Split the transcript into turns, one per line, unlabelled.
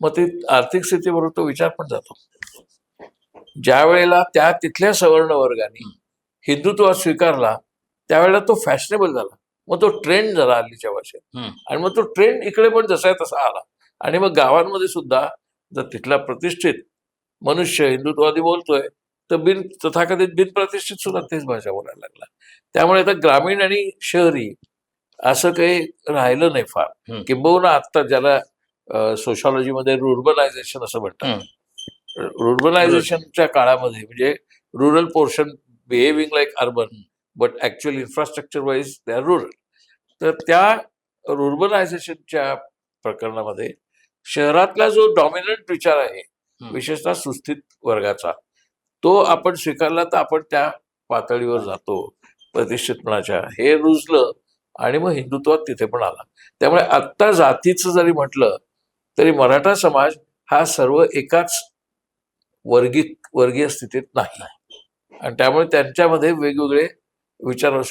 मग ते आर्थिक स्थितीबरोबर तो विचार पण जातो. ज्या वेळेला त्या तिथल्या सवर्ण वर्गाने हिंदुत्व स्वीकारला त्यावेळेला तो फॅशनेबल झाला. मग तो ट्रेंड झाला हल्लीच्या भाषेत. आणि मग तो ट्रेंड इकडे पण जसा आहे तसा आला. आणि मग गावांमध्ये सुद्धा जर तिथला प्रतिष्ठित मनुष्य हिंदुत्ववादी बोलतोय तर बिन तथाकथित बिनप्रतिष्ठित सुद्धा तेच भाषा बोलायला लागला. त्यामुळे आता ग्रामीण आणि शहरी असं काही राहिलं नाही फार. किंबहुना आता ज्याला सोशॉलॉजीमध्ये रुर्बनायझेशन असं म्हणतात. रुर्बनायझेशनच्या काळामध्ये म्हणजे rural portion behaving like urban but actually infrastructure wise they are rural तर त्या रुर्बनायझेशनच्या प्रकरणामध्ये शहरातला जो डॉमिनंट विचार आहे. विशेषतः सुस्थित वर्गाचा तो आपण स्वीकारला तर आपण त्या पातळीवर जातो प्रतिष्ठितपणाच्या हे रुजलं आणि मग हिंदुत्वात तिथे पण आला. त्यामुळे आत्ता जातीचं जरी म्हटलं तरी मराठा समाज हा सर्व एकाच वर्गी वर्गीय स्थितीत नाही. आणि त्यामुळे त्यांच्यामध्ये वेगवेगळे विचार असू शकतात